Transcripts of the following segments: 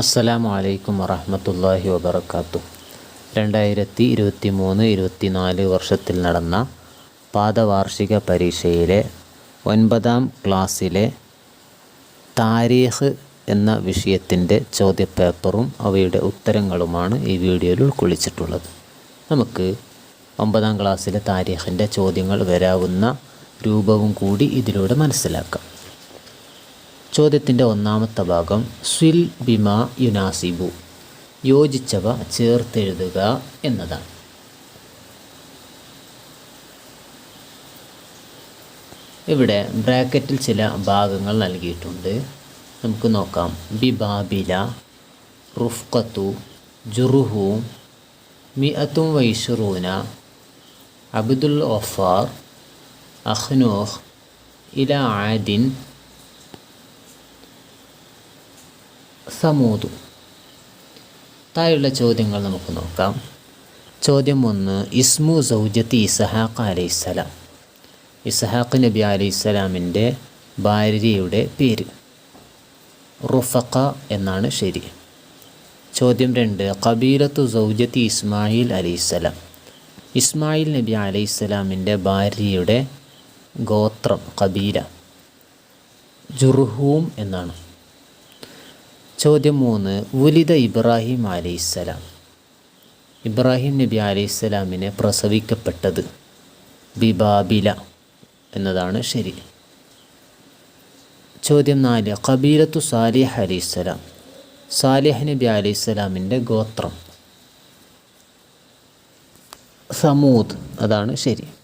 അസ്സലാമു അലൈക്കും വറഹമത്തല്ലാഹി വബർക്കാത്തു രണ്ടായിരത്തി ഇരുപത്തി മൂന്ന് ഇരുപത്തിനാല് വർഷത്തിൽ നടന്ന പാദവാർഷിക പരീക്ഷയിലെ ഒൻപതാം ക്ലാസ്സിലെ താരീഖ് എന്ന വിഷയത്തിന്റെ ചോദ്യപേപ്പറും അവയുടെ ഉത്തരങ്ങളുമാണ് ഈ വീഡിയോയിൽ ഉൾക്കൊള്ളിച്ചിട്ടുള്ളത്. നമുക്ക് ഒമ്പതാം ക്ലാസ്സിലെ താരീഖിന്റെ ചോദ്യങ്ങൾ വരാവുന്ന രൂപവും കൂടി ഇതിലൂടെ മനസ്സിലാക്കാം. ചോദ്യത്തിന്റെ ഒന്നാമത്തെ ഭാഗം സ്വിൽ ബിമ യുനാസിബു. യോജിച്ചവ ചേർത്തെഴുതുക എന്നതാണ്. ഇവിടെ ബ്രാക്കറ്റിൽ ചില ഭാഗങ്ങൾ നൽകിയിട്ടുണ്ട്. നമുക്ക് നോക്കാം. ബിബാബില റുഫ്കത്തു ജുറുഹു മിഅത്തും വൈഷറൂന അബ്ദുൽ ഒഫാർ അഹ്നോഹ് ഇല ആദിൻ സമൂതു. താഴെയുള്ള ചോദ്യങ്ങൾ നമുക്ക് നോക്കാം. ചോദ്യം ഒന്ന് ഇസ്മു സൗജത്തി ഇസഹാഖ് അലൈഹിസ്സലാം ഇസഹാഖ് നബി അലൈഹിസ്സലാമിന്റെ ഭാര്യയുടെ പേര്. റുഫഖ എന്നാണ് ശരി. ചോദ്യം രണ്ട് കബീലത്തു സൗജത്തി ഇസ്മായിൽ അലൈഹിസ്സലാം ഇസ്മായിൽ നബി അലൈഹിസ്സലാമിന്റെ ഭാര്യയുടെ ഗോത്രം കബീല ജുർഹൂം എന്നാണ്. ചോദ്യം മൂന്ന് ഉലിത ഇബ്രാഹിം അലൈഹിസ്സലാം. ഇബ്രാഹിം നബി അലൈഹിസ്സലാമിനെ പ്രസവിക്കപ്പെട്ടത് ബിബാബില എന്നതാണ് ശരി. ചോദ്യം നാല് കബീലത്തു സാലിഹ് അലൈഹിസ്സലാം. സാലിഹ് നബി അലൈഹിസ്സലാമിന്റെ ഗോത്രം. സമൂദ് അതാണ് ശരി.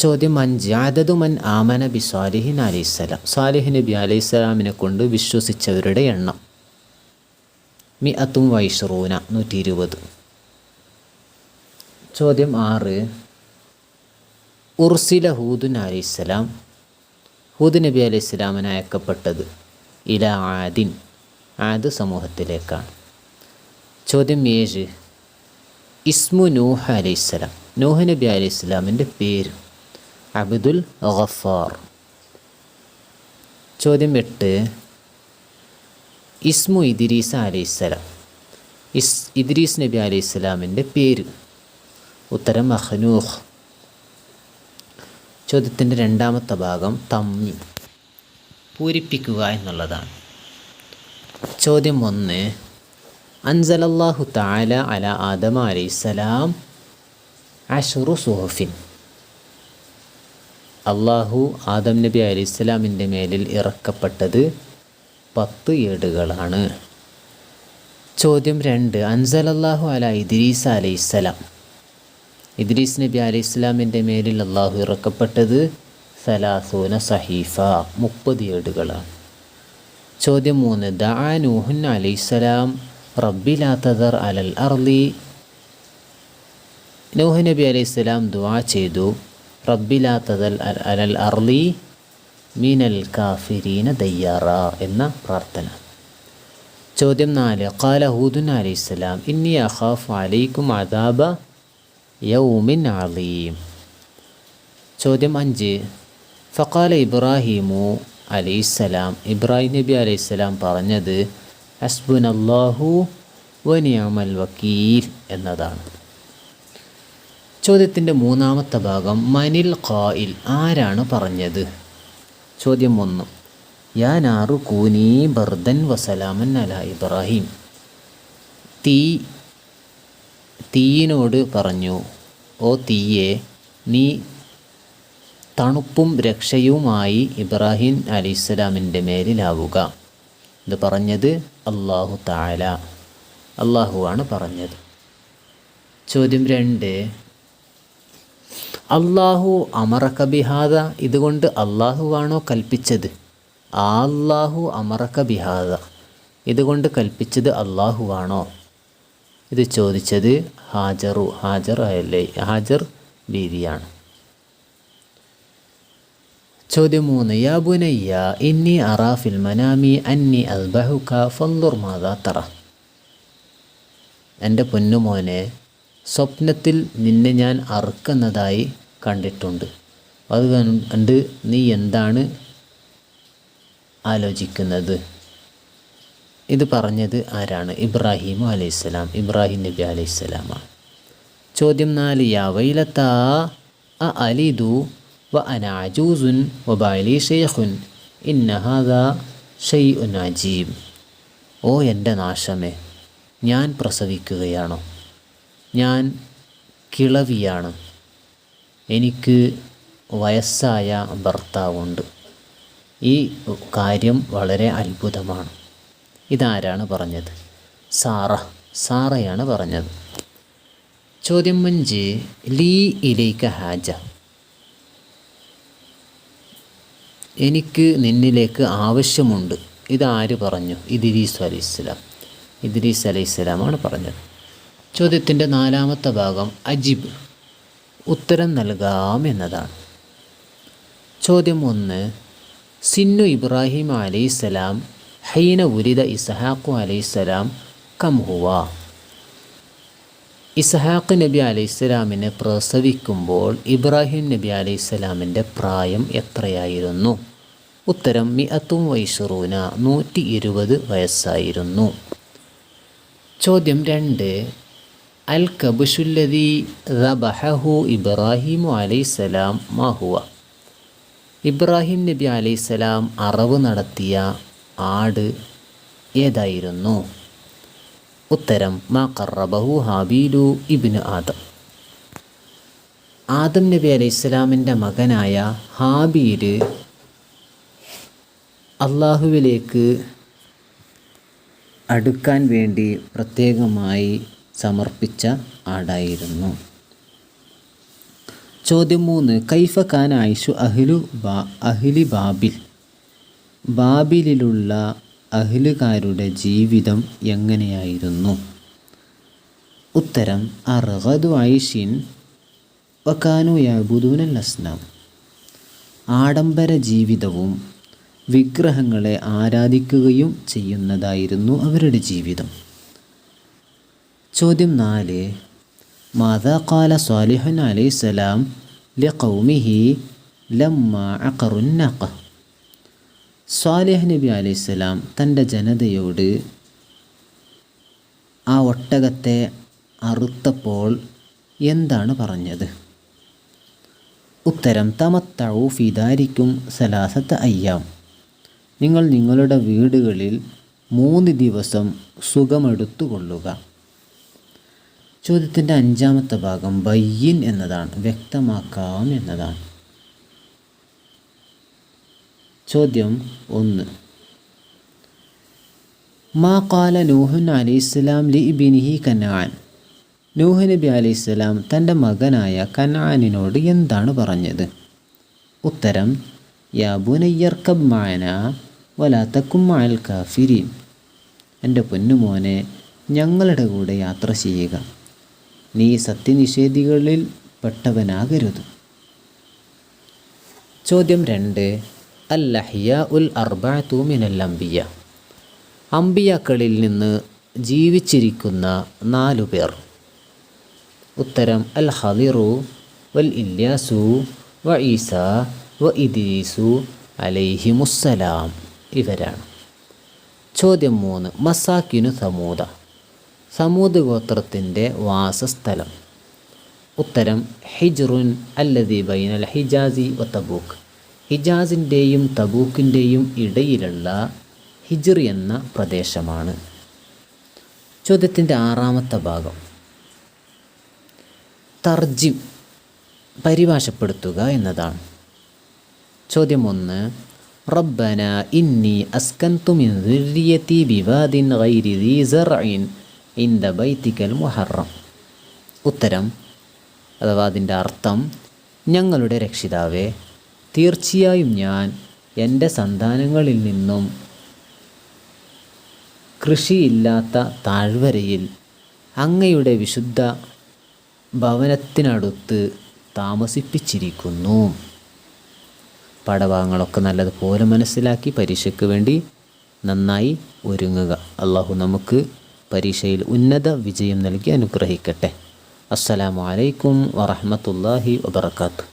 ചോദ്യം അഞ്ച്. അതതുമൻ ആമന ബി സാലിഹിൻ അലൈഹിസ്സലാം സാലിഹ് നബി അലൈഹിസ്സലാമിനെ കൊണ്ട് വിശ്വസിച്ചവരുടെ എണ്ണം. മി അത്തും വൈഷറൂന നൂറ്റി ഇരുപത് ചോദ്യം ആറ്. ഉർസില ഹൂദുൻ അലൈഹിസ്സലാം ഹൂദ് നബി അലൈഹിസ്സലാമിന് അയക്കപ്പെട്ടത് ഇല ആദിൻ ആദ് സമൂഹത്തിലേക്കാണ്. ചോദ്യം ഏഴ്. ഇസ്മു നൂഹ അലൈഹിസ്സലാം നൂഹ് നബി അലൈഹിസ്സലാമിന്റെ പേര്. അബ്ദുൽ ഗഫാർ. ചോദ്യം എട്ട്. ഇസ്മു ഇദ്രീസ അലൈഹിസ്സലാം ഇസ് ഇദ്രീസ് നബി അലൈഹിസ്സലാമിന്റെ പേര്. ഉത്തരം അഹ്നൂഹ് ചോദ്യത്തിന്റെ രണ്ടാമത്തെ ഭാഗം തമ്മി പൂരിപ്പിക്കുക എന്നുള്ളതാണ്. ചോദ്യം ഒന്ന്. അൻസലല്ലാഹു താല അല ആദമ അലൈഹിസ്സലാം അഷുറു സുഹഫിൻ. അള്ളാഹു ആദം നബി അലി ഇസ്ലാമിന്റെ മേലിൽ ഇറക്കപ്പെട്ടത് പത്ത് ഏടുകളാണ്. ചോദ്യം രണ്ട് അൻസലല്ലാഹു അല ഇദ്രീസ് അലൈഹിസ്സലാം ഇദ്രീസ് നബി അലൈഹിസ്സലാമിന്റെ മേലിൽ അള്ളാഹു ഇറക്കപ്പെട്ടത് സലാസൂന സഹീഫ മുപ്പത് ഏടുകളാണ്. ചോദ്യം മൂന്ന് ദാനൂഹുൻ അലൈഹി ഇസ്ലാം റബ്ബിലാ തദർ അലൽ അർലി നൂഹ് നബി അലൈഹിസ്സലാം ദുആ ചെയ്തു. റബ്ബിലാ തദൽ അലൽ അർലി മീനൽ കാഫിരീന ദയ്യാറ എന്ന പ്രാർത്ഥന. ചോദ്യം നാല് ഖാല ഹൂദുൻ അലൈഹിസ്സലാം ഇന്നി അഖാഫ് അലൈക്കും അദാബ യൗമിൻ അലീം. ചോദ്യം അഞ്ച് ഫഖാല ഇബ്രാഹിമു അലൈഹിസ്സലാം ഇബ്രാഹിം നബി അലൈഹിസ്സലാം പറഞ്ഞത് അസ്ബുൻ അള്ളാഹു വനിയമൽ വക്കീൽ എന്നതാണ്. ചോദ്യത്തിന്റെ മൂന്നാമത്തെ ഭാഗം മനിൽ ഖായിൽ ആരാണ് പറഞ്ഞത്? ചോദ്യം ഒന്ന്. യാ നാറു കൂനി ബർദൻ വസലാമൻ അല ഇബ്രാഹിം. തീ തീയിനോട് പറഞ്ഞു ഓ തീയെ നീ തണുപ്പും രക്ഷയുമായി ഇബ്രാഹിം അലൈഹിസ്സലാമിന്റെ മേലിലാവുക. ഇത് പറഞ്ഞത് അള്ളാഹു താല അള്ളാഹുവാണ് പറഞ്ഞത്. ചോദ്യം രണ്ട്. അള്ളാഹു അമറക്ക ബിഹാദ ഇതുകൊണ്ട് അള്ളാഹുവാണോ കൽപ്പിച്ചത്? അള്ളാഹു അമറക്ക ബിഹാദ ഇതുകൊണ്ട് കൽപ്പിച്ചത് അള്ളാഹുവാണോ ഇത് ചോദിച്ചത് ഹാജറു ഹാജർ അല്ലേ? ഹാജർ ബീവിയാണ്. ചോദ്യം മൂന്ന് യാ ബുനയ്യ ഇന്നി അറാഫിൽ മനാമി അന്നി അൽബഹുക ഫന്ദുർ മാതാ തറ. എന്റെ പൊന്നുമോനെ സ്വപ്നത്തിൽ നിന്നെ ഞാൻ അറുക്കുന്നതായി കണ്ടിട്ടുണ്ട്. അത് കണ്ട് നീ എന്താണ് ആലോചിക്കുന്നത്? ഇത് പറഞ്ഞത് ആരാണ്? ഇബ്രാഹിം അലൈഹിസ്സലാം. ഇബ്രാഹിം നബി അലൈഹിസ്സലാമാണ്. ചോദ്യം നാല് യാ അ അലിദു വ അനാജൂസുൻ വബാലി ഷെയ്ഖുൻ ഇന്ന ഹാദ ഷെയ്ഉൻ അജീബ് ഓ എന്റെ നാശമേ ഞാൻ പ്രസവിക്കുകയാണോ? ഞാൻ കിളവിയാണ്. എനിക്ക് വയസ്സായ ഭർത്താവുണ്ട്. ഈ കാര്യം വളരെ അത്ഭുതമാണ്. ഇതാരാണ് പറഞ്ഞത്? സാറ. സാറയാണ് പറഞ്ഞത്. ചോദ്യം അഞ്ച്. ലീ ഇലേക്ക് ഹാജ. എനിക്ക് നിന്നിലേക്ക് ആവശ്യമുണ്ട്. ഇതാര് പറഞ്ഞു? ഇദ്രീസ് അലൈഹിസ്സലാം. ഇദ്രീസ് അലൈഹിസ്സലാമാണ് പറഞ്ഞത്. ചോദ്യത്തിന്റെ നാലാമത്തെ ഭാഗം അജിബ്. ഉത്തരം നൽകാം എന്നതാണ്. ചോദ്യം ഒന്ന് സിന്നു ഇബ്രാഹിം അലൈസലാം ഹൈന ഉരിത ഇസഹാഖു അലൈസലാം കം ഹുവ? ഇസഹാഖ് നബി അലൈഹിസ്സലാമിനെ പ്രസവിക്കുമ്പോൾ ഇബ്രാഹിം നബി അലൈഹിസ്സലാമിന്റെ പ്രായം എത്രയായിരുന്നു? ഉത്തരം മിഅത്തും വൈഷറൂന നൂറ്റി ഇരുപത് വയസ്സായിരുന്നു. ചോദ്യം രണ്ട് അൽ കബുഷുല്ലതി റബഹു ഇബ്രാഹിമു അലൈസലാം മാഹുവ ഇബ്രാഹിം നബി അലൈസലാം അറവ് നടത്തിയ ആട് ഏതായിരുന്നു? ഉത്തരം മാ കറബഹു ഹാബീലു ഇബ്നു ആദം. ആദം നബി അലൈഹി സ്വലാമിന്റെ മകനായ ഹാബീൽ അള്ളാഹുവിലേക്ക് അടുക്കാൻ വേണ്ടി പ്രത്യേകമായി സമർപ്പിച്ച ആടായിരുന്നു. ചോദ്യം മൂന്ന്. കൈഫ ഖാൻ ആയിഷു അഹ്ലു ബാ അഹ്ലി ബാബിൽ. ബാബിലിലുള്ള അഹ്ലുകാരുടെ ജീവിതം എങ്ങനെയായിരുന്നു? ഉത്തരം അർഹദു ഐഷിൻ വക്കാനു യാബുദൂനൽ അസ്നാം. ആഡംബര ജീവിതവും വിഗ്രഹങ്ങളെ ആരാധിക്കുകയും ചെയ്യുന്നതായിരുന്നു അവരുടെ ജീവിതം. ചോദ്യം നാല് മാതാ കാല സ്വാലിഹൻ അലൈഹിസ്സലാം കൗമിഹി ലമ്മ അഖറുന്നഖ സ്വാലിഹ് നബി അലൈഹി അലൈഹിസ്സലാം തന്റെ ജനതയോട് ആ ഒട്ടകത്തെ അറുത്തപ്പോൾ എന്താണ് പറഞ്ഞത്? ഉത്തരം തമത്തഴു ഫിദാരിക്കും സലാസത്ത് അയ്യാം. നിങ്ങൾ നിങ്ങളുടെ വീടുകളിൽ മൂന്ന് ദിവസം സുഖമെടുത്തുകൊള്ളുക. ചോദ്യത്തിന്റെ അഞ്ചാമത്തെ ഭാഗം ബയ്യൻ എന്നതാണ്. വ്യക്തമാക്കാം എന്നതാണ്. ചോദ്യം ഒന്ന്. മാ കാല നൂഹുൻ അലൈഹിസ്സലാം ലി ഇബിനിഹി കനാൻ. നൂഹ് നബി അലി ഇസ്ലാം തന്റെ മകനായ കനാനിനോട് എന്താണ് പറഞ്ഞത്? ഉത്തരം യാബുനയ്യർക്കബ് മായന വലാത്തക്കും മാൽ കാഫിരീൻ. എന്റെ പൊന്നുമോനെ ഞങ്ങളുടെ കൂടെ യാത്ര ചെയ്യുക. നീ സത്യനിഷേധികളിൽ പെട്ടവനാകരുത്. ചോദ്യം രണ്ട്. അല്ലഹിയ ഉൽ അർബാത്തു മിനൽ അംബിയ. അമ്പിയാക്കളിൽ നിന്ന് ജീവിച്ചിരിക്കുന്ന നാലു പേർ. ഉത്തരം അൽ ഹദിറു വൽ ഇല്യാസു വ ഈസ വ ഇദ്രീസു അലൈഹിമുസ്സലാം ഇവരാണ്. ചോദ്യം മൂന്ന്. മസാക്കിനു സമൂത സമൂത് ഗോത്രത്തിന്റെ വാസസ്ഥലം. ഉത്തരം ഹിജ്റുൻ അല്ലദി ബൈനൽ ഹിജാസി വ തബൂക്ക്. ഹിജാസിന്റെയും തബൂക്കിന്റെയും ഇടയിലുള്ള ഹിജ്ർ എന്ന പ്രദേശമാണ്. ചോദ്യത്തിന്റെ ആറാമത്തെ ഭാഗം. തർജിം പരിഭാഷപ്പെടുത്തുക എന്നതാണ്. ചോദ്യം ഒന്ന് റബ്ബന ഇന്നി അസ്കന്തു മിൻ ദുര്യത്തി ബിവാദിൻ ഗൈരി ദീ ഇന്ദ ബൈത്തിക്കൽ മുഹറം. ഉത്തരം അഥവാ അതിന്റെ അർത്ഥം ഞങ്ങളുടെ രക്ഷിതാവേ തീർച്ചയായും ഞാൻ എന്റെ സന്താനങ്ങളിൽ നിന്നും കൃഷിയില്ലാത്ത താഴ്വരയിൽ അങ്ങയുടെ വിശുദ്ധ ഭവനത്തിനടുത്ത് താമസിപ്പിച്ചിരിക്കുന്നു. പാഠഭാഗങ്ങളൊക്കെ നല്ലതുപോലെ മനസ്സിലാക്കി പരീക്ഷയ്ക്ക് വേണ്ടി നന്നായി ഒരുങ്ങുക. അള്ളാഹു നമുക്ക് പരീക്ഷയിൽ ഉന്നത വിജയം നൽകി അനുഗ്രഹിക്കട്ടെ. അസ്സലാമു അലൈക്കും വറഹമത്തല്ലാഹി വബർക്കാത്തു